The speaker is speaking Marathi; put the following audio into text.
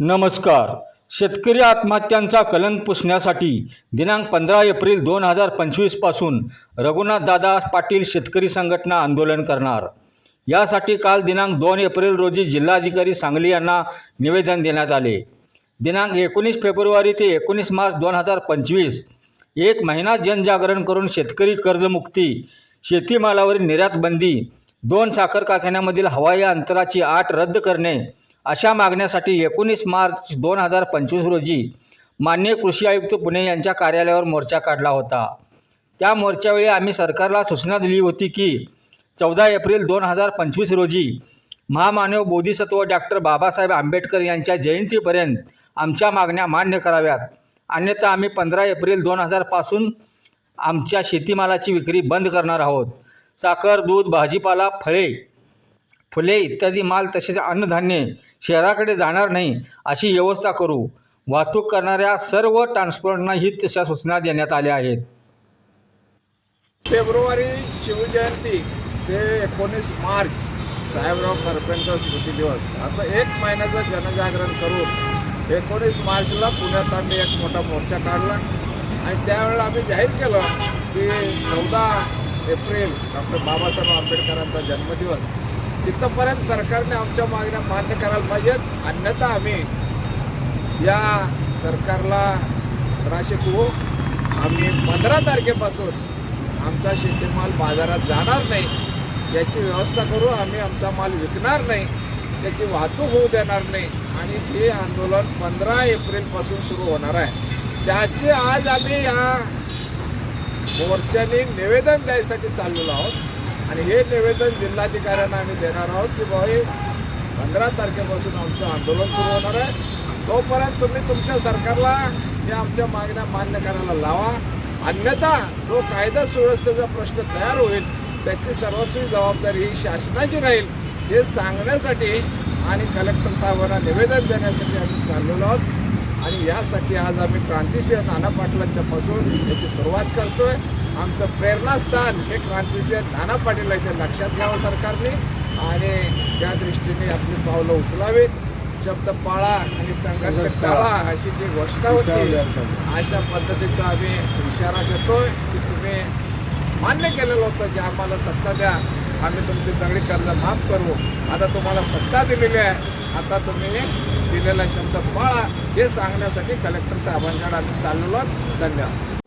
नमस्कार. शेतकरी आत्महत्यांचा कलंक पुसण्यासाठी दिनांक पंधरा एप्रिल दोन हजार पंचवीसपासून रघुनाथदादा पाटील शेतकरी संघटना आंदोलन करणार. यासाठी काल दिनांक दोन एप्रिल रोजी जिल्हाधिकारी सांगली यांना निवेदन देण्यात आले. दिनांक एकोणीस फेब्रुवारी ते एकोणीस मार्च दोन हजार पंचवीस एक महिना जनजागरण करून शेतकरी कर्जमुक्ती शेतीमालावरील निर्यात बंदी दोन साखर कारखान्यामधील हवाई अंतराची आट रद्द करणे अशा मागण्यासाठी एकोणीस मार्च दोन हजार पंचवीस रोजी माननीय कृषी आयुक्त पुणे यांच्या कार्यालयावर मोर्चा काढला होता. त्या मोर्चावेळी आम्ही सरकारला सूचना दिली होती की चौदा एप्रिल दोन हजार पंचवीस रोजी महामानव बोधिसत्व डॉक्टर बाबासाहेब आंबेडकर यांच्या जयंतीपर्यंत आमच्या मागण्या मान्य कराव्यात. अन्यथा आम्ही पंधरा एप्रिल दोन हजारपासून आमच्या शेतीमालाची विक्री बंद करणार आहोत. साखर दूध भाजीपाला फळे फुले इत्यादी माल तसेच अन्नधान्य शहराकडे जाणार नाही अशी व्यवस्था करू. वाहतूक करणाऱ्या सर्व ट्रान्सपोर्टनाही तशा सूचना देण्यात आल्या आहेत. फेब्रुवारी शिवजयंती ते एकोणीस मार्च साहेबराव करपेंचा स्मृती दिवस असं एक महिन्याचं जनजागरण करून एकोणीस मार्चला पुण्यात आम्ही एक मोठा मोर्चा काढला. आणि त्यावेळेला आम्ही जाहीर केलं की चौदा एप्रिल डॉक्टर बाबासाहेब आंबेडकरांचा जन्मदिवस तिथंपर्यंत सरकारने आमच्या मागण्या मान्य करायला पाहिजेत. अन्यथा आम्ही या सरकारला त्रास शिकवू आम्ही पंधरा तारखेपासून आमचा शेतीमाल बाजारात जाणार नाही. याची व्यवस्था करू. आम्ही आमचा माल विकणार नाही. त्याची वाहतूक होऊ देणार नाही. आणि हे आंदोलन पंधरा एप्रिलपासून सुरू होणार आहे. त्याचे आज आम्ही या मोर्चाने निवेदन द्यायसाठी चाललेलो आहोत. आणि हे निवेदन जिल्हाधिकाऱ्यांना आम्ही देणार आहोत की बाबा हे पंधरा तारखेपासून आमचं आंदोलन सुरू होणार आहे. तोपर्यंत तुम्ही तुमच्या सरकारला या आमच्या मागण्या मान्य करायला लावा. अन्यथा जो कायदा सुव्यवस्थेचा प्रश्न तयार होईल त्याची सर्वस्वी जबाबदारी ही शासनाची राहील. हे सांगण्यासाठी आणि कलेक्टर साहेबांना निवेदन देण्यासाठी आम्ही चाललेलो आहोत. आणि यासाठी आज आम्ही क्रांतिसिंह नाना पाटलांच्यापासून याची सुरुवात करतोय. आमचं प्रेरणास्थान हे क्रांतिसिंह नाना पाटील याच्या लक्षात घ्यावं सरकारने आणि त्या दृष्टीने आपली पावलं उचलावीत शब्द पाळा आणि संघर्ष टाळा अशी जी घोषणा होती अशा पद्धतीचा आम्ही इशारा देतोय की तुम्ही मान्य केलेलं होतं की आम्हाला सत्ता द्या. आम्ही तुमची सगळी कर्ज माफ करू. आता तुम्हाला सत्ता दिलेली आहे. आता तुम्ही दिलेला शब्द पाळा. हे सांगण्यासाठी कलेक्टर साहेबांकडे आम्ही चाललेलो आहोत. धन्यवाद.